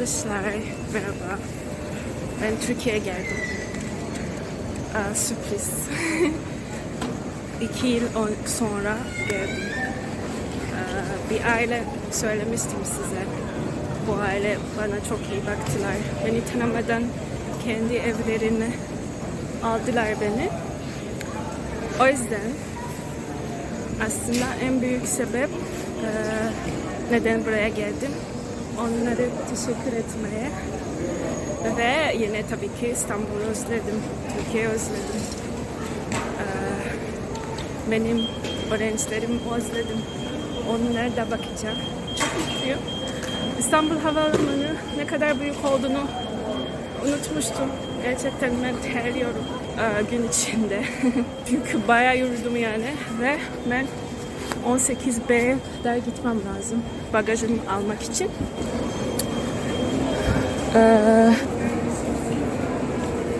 Arkadaşlar merhaba. Ben Türkiye'ye geldim. Aa, sürpriz. İki yıl on- sonra geldim. Aa, bir aile söylemiştim size. Bu aile bana çok iyi baktılar. Beni tanımadan kendi evlerine aldılar beni. O yüzden aslında en büyük sebep eee, neden buraya geldim. Onlara teşekkür etmeye ve yine tabii ki İstanbul'u özledim, Türkiye'yi özledim. Eee, benim öğrencilerimi özledim. Onlara da bakacağım. Çok mutluyum. İstanbul Havalimanı ne kadar büyük olduğunu unutmuştum. Gerçekten ben terliyorum eee, gün içinde. Çünkü bayağı yürüdüm yani ve ben 18B'ye kadar gitmem lazım bagajımı almak için.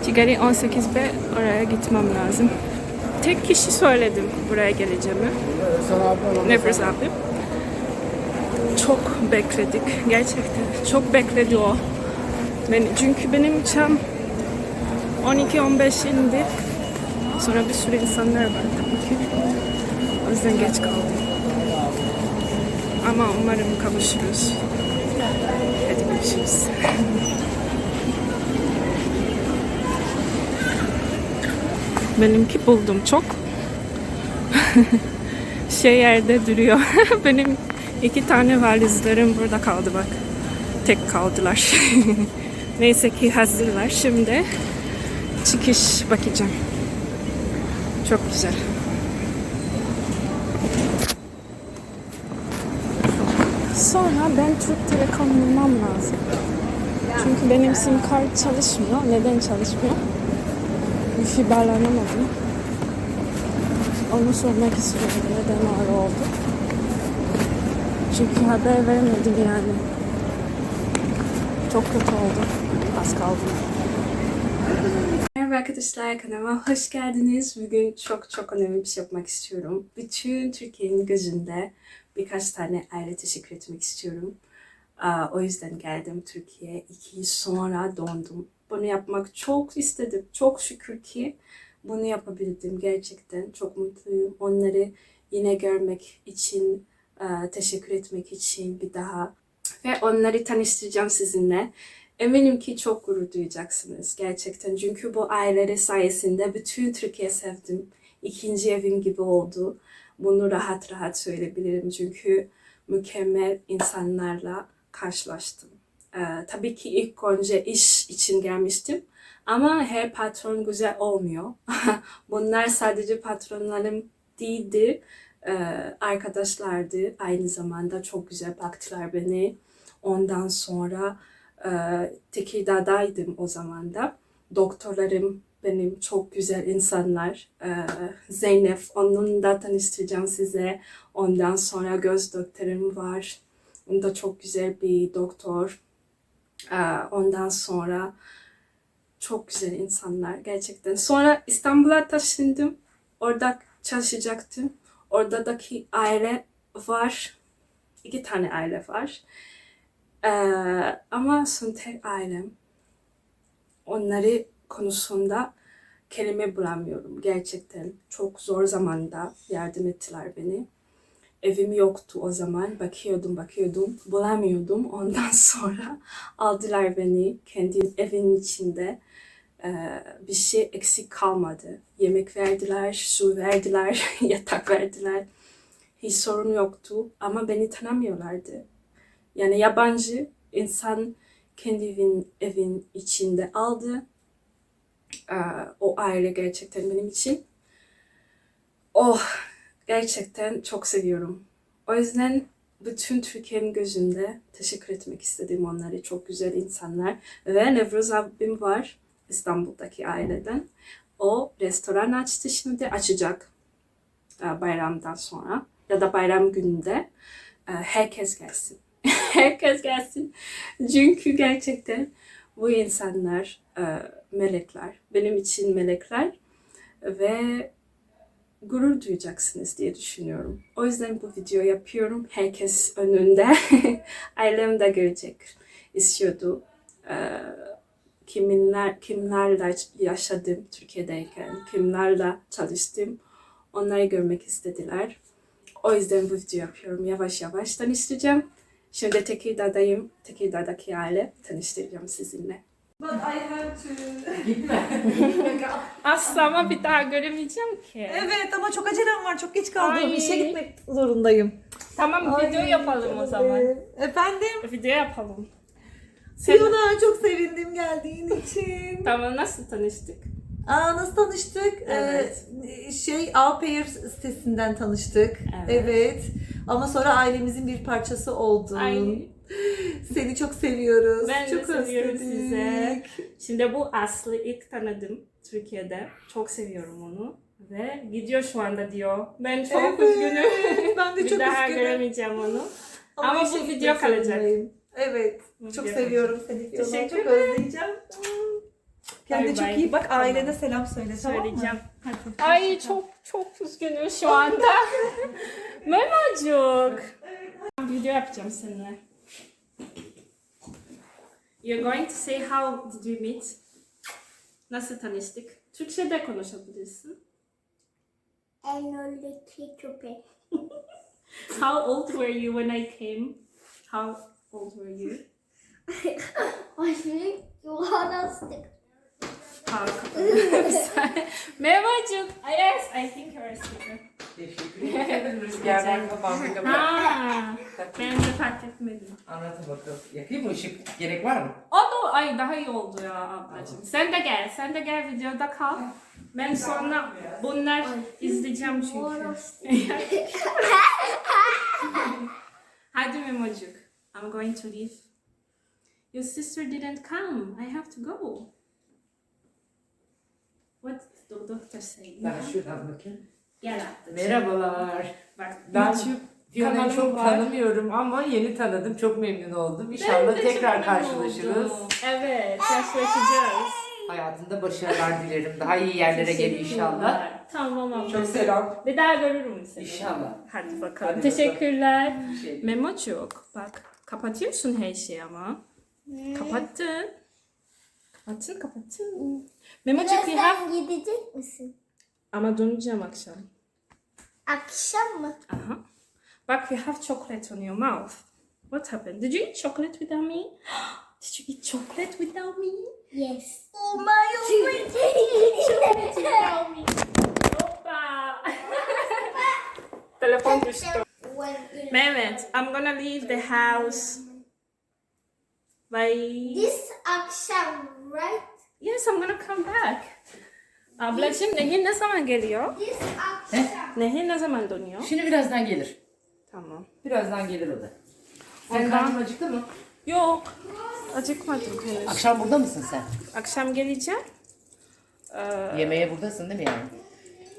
Tigari 18B oraya gitmem lazım. Tek kişi söyledim buraya geleceğimi. Nefes abim. Çok bekledik. Gerçekten çok bekledi o. Beni, çünkü benim uçağım 12-15 indi. Sonra bir sürü insanlar var tabii ki. O yüzden geç kaldım. Ama umarım kavuşuruz. Hadi görüşürüz. Benimki buldum çok. şey yerde duruyor. Benim iki tane valizlerim burada kaldı bak. Tek kaldılar. Neyse ki hazırlar. Şimdi çıkış bakacağım. Çok güzel. Sonra ben Türk Telekom bulmam lazım. Çünkü benim sim kart çalışmıyor. Neden çalışmıyor? Wi-Fi bağlanamadım. Onu sormak istiyorum. Neden öyle oldu? Çünkü haber veremedim yani. Çok kötü oldu. Az kaldı. Merhaba arkadaşlar kanalıma hoş geldiniz. Bugün çok çok önemli bir şey yapmak istiyorum. Bütün Türkiye'nin gözünde birkaç tane aile teşekkür etmek istiyorum. O yüzden geldim Türkiye'ye. İki yıl sonra döndüm. Bunu yapmak çok istedim. Çok şükür ki bunu yapabildim. Gerçekten çok mutluyum. Onları yine görmek için, teşekkür etmek için bir daha. Ve onları tanıştıracağım sizinle. Eminim ki çok gurur duyacaksınız gerçekten. Çünkü bu aileleri sayesinde bütün Türkiye sevdim. İkinci evim gibi oldu. Bunu rahat rahat söyleyebilirim. Çünkü mükemmel insanlarla karşılaştım. Ee, tabii ki ilk önce iş için gelmiştim. Ama her patron güzel olmuyor. Bunlar sadece patronlarım değildi. Ee, arkadaşlardı. Aynı zamanda çok güzel baktılar beni. Ondan sonra e, Tekirdağ'daydım o zaman da. Doktorlarım benim çok güzel insanlar. Ee, Zeynep, onun da tanıştıracağım size. Ondan sonra göz doktorum var. O da çok güzel bir doktor. Ee, ondan sonra çok güzel insanlar gerçekten. Sonra İstanbul'a taşındım. Orada çalışacaktım. Oradaki aile var. İki tane aile var. Ee, ama son tek ailem. Onları konusunda kelime bulamıyorum. Gerçekten çok zor zamanda yardım ettiler beni. Evim yoktu o zaman. Bakıyordum, bakıyordum. Bulamıyordum. Ondan sonra aldılar beni kendi evinin içinde. Ee, bir şey eksik kalmadı. Yemek verdiler, su verdiler, yatak verdiler. Hiç sorun yoktu ama beni tanımıyorlardı. Yani yabancı insan kendi evin, evin içinde aldı. Ee, o aile gerçekten benim için. Oh, gerçekten çok seviyorum. O yüzden bütün Türkiye'nin gözünde teşekkür etmek istedim onlara. Çok güzel insanlar. Ve Nevruz abim var İstanbul'daki aileden. O restoran açtı şimdi açacak e, bayramdan sonra ya da bayram gününde. E, Herkes gelsin. Herkes gelsin. Çünkü gerçekten bu insanlar e, melekler. Benim için melekler ve gurur duyacaksınız diye düşünüyorum. O yüzden bu video yapıyorum. Herkes önünde. Ailem de görecek. istiyordu. Ee, kiminler, kimlerle yaşadım Türkiye'deyken, kimlerle çalıştım. Onları görmek istediler. O yüzden bu video yapıyorum. Yavaş yavaş tanıştıracağım. Şimdi Tekirdağ'dayım. Tekirdağ'daki aile tanıştıracağım sizinle. But I have to... Gitme. Asla ama bir daha göremeyeceğim ki. Evet ama çok acelem var. Çok geç kaldım. Ay. İşe gitmek zorundayım. Tamam Ay, video yapalım o zaman. Efendim? Video yapalım. Sen... Çok sevindim geldiğin için. Tamam nasıl tanıştık? Aa nasıl tanıştık? Evet. Ee, şey Alpair sitesinden tanıştık. Evet. Evet. Ama sonra ailemizin bir parçası oldun. Ay. Seni çok seviyoruz. Ben de çok seviyorum özledik. size. Şimdi bu Aslı ilk tanıdım Türkiye'de. Çok seviyorum onu. Ve gidiyor şu anda diyor. Ben çok Evet, üzgünüm. Ben de bir çok daha üzgünüm. göremeyeceğim onu. Ama işe bu gitmek video kalacak. Evet. Çok seviyorum seni. Teşekkür Çok özleyeceğim. Kendine çok iyi bak. Tamam. Ailene selam söyle tamam mı? Söyleyeceğim. Ay çok çok üzgünüm şu anda. Memacık. Video yapacağım seninle. You're going to say how did we meet? Nasıl tanıştık? Türkçe'de konuşabilirsin. Enol'daki köpek. How old were you when I came? How old were you? I think Memacık. Yes, I think you're a speaker. Teşekkür ederim. Rüzgardan kapandı kapı. Ha, ben de fark etmedim. Anlatın bakalım. Yakayım mı ışık? Gerek var mı? O da ay daha iyi oldu ya ablacığım. Sen de gel, sen de gel videoda kal. Ben sonra bunlar izleyeceğim çünkü. Hadi Memocuk. I'm going to leave. Your sister didn't come. I have to go. Doctor say? Ben şuradan bakayım. Gel artık. Merhabalar. Bak, Ben Fiona'yı çok var. tanımıyorum ama yeni tanıdım. Çok memnun oldum. İnşallah tekrar karşılaşırız. oldum. Evet, karşılaşacağız. Hayatında başarılar dilerim. Daha iyi yerlere gel inşallah. Tamam abla. Çok selam. Bir daha görürüm seni. İnşallah. Hadi bakalım. Hadi Teşekkürler. Şey, Memo'cuk bak kapatıyorsun her şeyi ama. Kapattın. Kapattın kapattın. Memo'cuk you have... Birazdan gidecek misin? Ama döneceğim akşam. Akşam mı? Aha. Bak you have chocolate on your mouth. What happened? Did you eat chocolate without me? Did you eat chocolate without me? Yes. Oh my god. Hoppa. Telefon düştü. Mehmet, I'm gonna leave the house. Bye. This akşam, right? Yes, I'm gonna come back. Ablacığım Nehir ne zaman geliyor? This akşam. Nehir ne zaman dönüyor? Şimdi birazdan gelir. Tamam. Birazdan gelir o da. Sen Ondan- karnın acıktı mı? Yok. Acıkmadım henüz. Akşam burada mısın sen? Akşam geleceğim. Ee, Yemeğe buradasın değil mi yani?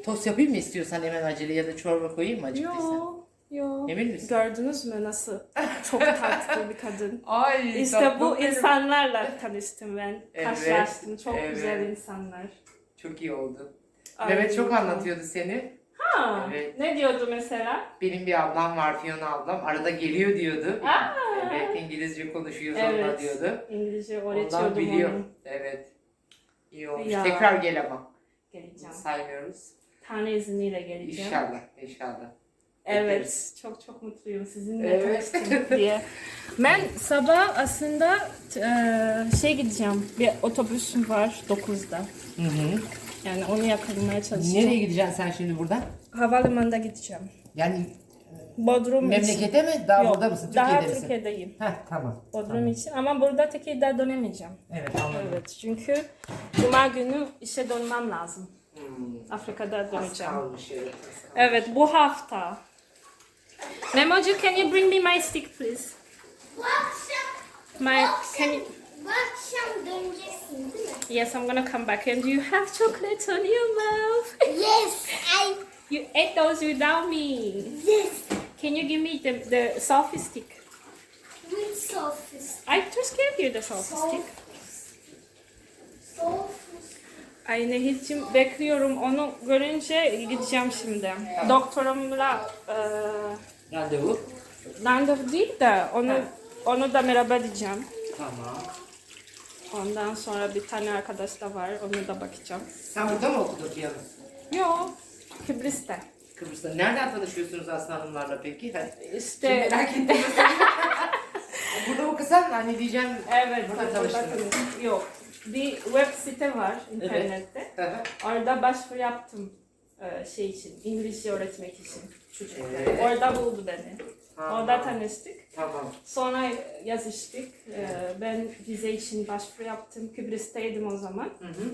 Tost yapayım mı istiyorsan hemen acele ya da çorba koyayım mı acıktıysan? yok. Yok. Emin misin? Gördünüz mü nasıl çok tatlı bir kadın. Ay İşte bu insanlarla tanıştım ben. Evet, Karşılaştım. Çok evet. güzel insanlar. Çok iyi oldu. Ay, Mehmet çok anlatıyordu seni. Ha, Evet. Ne diyordu mesela? Benim bir ablam var Fiona ablam. Arada geliyor diyordu. Aa. Evet İngilizce konuşuyor Evet. diyordu. İngilizce Ondan öğretiyordum biliyor. onu. Evet. İyi olmuş. Ya. Tekrar gel ama. Geleceğim. Saymıyoruz. Tane izniyle geleceğim. İnşallah. İnşallah. Evet, çok çok mutluyum sizinle Evet. tanıştım diye. Ben sabah aslında e, şey gideceğim. Bir otobüsüm var 9'da. Hı hı. Yani onu yakalamaya çalışacağım. Nereye gideceksin sen şimdi buradan? Havalimanında gideceğim. Yani Bodrum için. memlekete mi? Daha Yok, burada mısın? Daha Türkiye'de misin? Türkiye'deyim. Heh tamam. Bodrum tamam. için. Ama burada Tekirdağ dönemeyeceğim. Evet anladım. Evet, çünkü Cuma günü işe dönmem lazım. Hmm. Afrika'da Az döneceğim. kalmış evet. az kalmış. Evet, bu hafta. Memoji, can you bring me my stick, please? Bu akşam, My, can you... bu akşam döneceksin değil mi? Yes, I'm gonna come back. And you have chocolate on your mouth. Yes, I, you ate those without me. yes. Can you give me the, the selfie stick? With sofus. I just gave you the selfie stick. Sofus. Ay Nehir'cim bekliyorum. Onu görünce gideceğim şimdi. Doktorumla e, Randevu. randevu değil de onu onu da merhaba diyeceğim. Tamam. Ondan sonra bir tane arkadaş da var. Ona da bakacağım. Sen burada mı okudun piyano? Yok. Kıbrıs'ta. Kıbrıs'ta. Nereden tanışıyorsunuz Aslı Hanımlarla peki? Hadi. Şimdi İşte merak ettim. burada okusan hani diyeceğim. evet. Burada tanıştınız. Yok. Bir web site var internette. Hı. Orada başvuru yaptım şey için, İngilizce öğretmek için çocuklara. Evet. Orada buldu beni. Tamam. Orada tanıştık. Tamam. Sonra yazıştık. E, Ben vize için başvuru yaptım. Kıbrıs'taydım o zaman. Hı hı.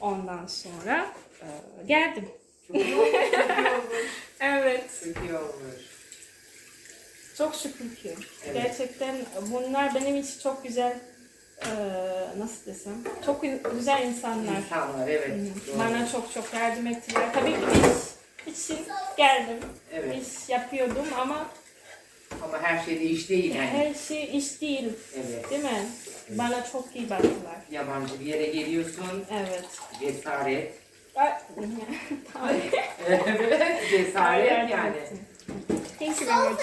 Ondan sonra e, geldim. Çok iyi olmuş. Çok iyi olmuş. Evet. Çok iyi olmuş. Çok şükür ki. Evet. Gerçekten bunlar benim için çok güzel e, nasıl desem çok güzel insanlar. İnsanlar evet. doğru. Bana çok çok yardım ettiler. Tabii ki iş için geldim. Evet. İş yapıyordum ama Ama her şey de iş değil yani. her şey iş değil. Evet. Değil mi? Bana çok iyi baktılar. Yabancı bir yere geliyorsun. Evet. Cesaret. Evet. Cesaret yani. Thank you very much.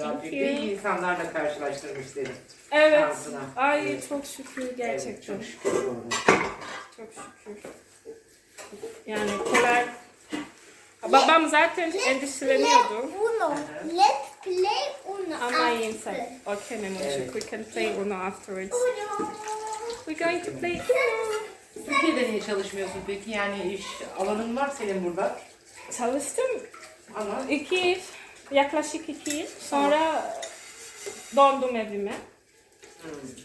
Rabbim iyi insanlarla karşılaştırmış seni. Evet. Şansına. Ay çok şükür gerçekten. Çok şükür. Çok şükür. Yani kolay. Babam zaten endişeleniyordu. Uno. Let's play Uno. Ama after. sen. Okay Memo'cuk, Evet. we can play Uno afterwards. Uno. We're going to play Uno. Türkiye'de niye çalışmıyorsun peki? Yani iş alanın var senin burada. Çalıştım Ama iki yıl, yaklaşık iki yıl. Sonra döndüm evime.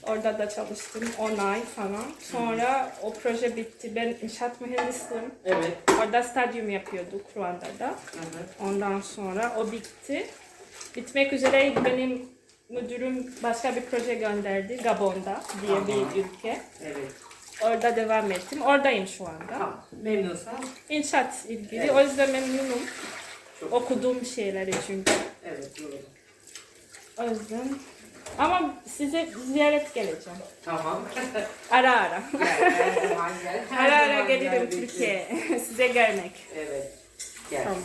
Orada da çalıştım 10 ay falan. Sonra o proje bitti. Ben inşaat mühendisiyim. evet. Orada stadyum yapıyorduk Ruanda'da. Hı. Ondan sonra o bitti. Bitmek üzereydi. Benim müdürüm başka bir proje gönderdi. Gabon'da diye Aha. bir ülke. Evet. Orada devam ettim. Oradayım şu anda. Tamam. Memnunsan. İnşaat ilgili. Evet. O yüzden memnunum. Çok Okuduğum şeyleri çünkü. Evet doğru. O yüzden. Ama size ziyaret geleceğim. Tamam. Ara ara. gel her zaman gel. Her Ara ara zaman gelirim gel, Türkiye'ye. size görmek. Evet. Gel. Tamam.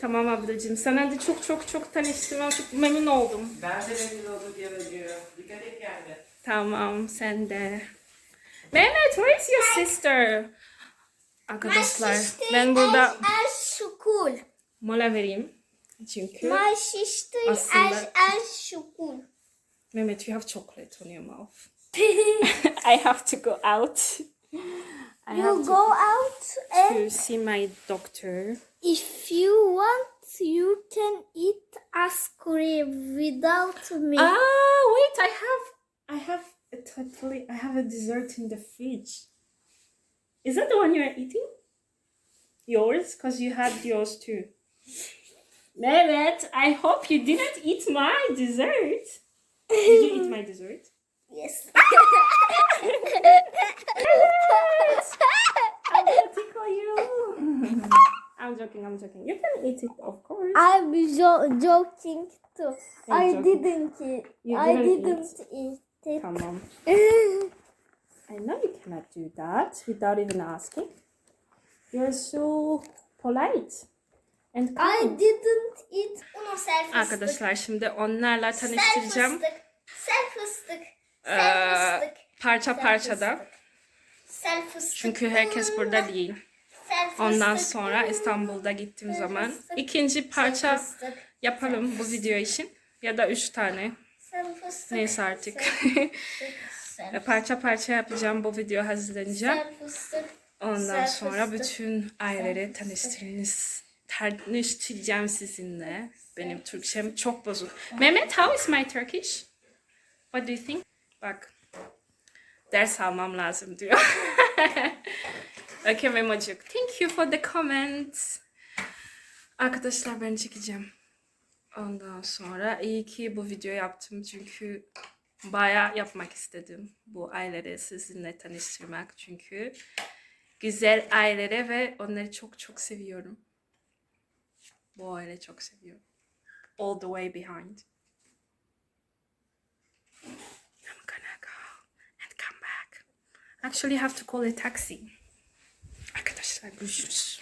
Tamam ablacığım. Sana da çok çok çok tanıştığıma çok memnun oldum. Ben de memnun oldum yanıcı. Dikkat et kendine. Tamam sen de. Mehmet, where is your sister? Arkadaşlar ben burada. Mola vereyim. Çünkü My sister Aslında- er er school. Mehmet you have chocolate on your mouth. I have to go out. I You go out and to see my doctor. if you want, you can eat ice cream without me. Ah, wait, I have, I have a totally, I have a dessert in the fridge. Is that the one you are eating? Yours, because you had yours too. Mehmet, I hope you didn't eat my dessert. Did you eat my dessert? Yes. I'm gonna tickle you. I'm joking, I'm joking. You can eat it, of course. I'm jo- joking too. You're I joking. didn't eat. You I didn't didn't eat it. Come on. I know you cannot do that without even asking. You're so polite. And I didn't eat. Uno sel fıstık. Arkadaşlar şimdi onlarla Sel tanıştıracağım. fıstık. Sel fıstık. Ee, Sel fıstık. parça Sel parça da. fıstık. Sel fıstık. Çünkü herkes burada değil. Sel fıstık. Ondan sonra İstanbul'da gittiğim zaman ikinci parça Sel fıstık. yapalım bu video için. Ya da üç tane. Sel fıstık. Neyse artık. Sel parça parça yapacağım bu video hazırlanacağım. Sel fıstık. Ondan sonra fıstık. bütün aileleri tanıştırınız. Tanıştıracağım sizinle. Benim Türkçem çok bozuk. Mehmet, how is my Turkish? What do you think? Bak. Ders almam lazım diyor. okay Memocuk. Thank you for the comments. Arkadaşlar ben çekeceğim. Ondan sonra iyi ki bu video yaptım çünkü bayağı yapmak istedim. Bu aileleri sizinle tanıştırmak çünkü güzel ailelere ve onları çok çok seviyorum. Bu aile çok seviyorum. All the way behind. I'm gonna go and come back. Actually have to call a taxi. Arkadaşlar görüşürüz.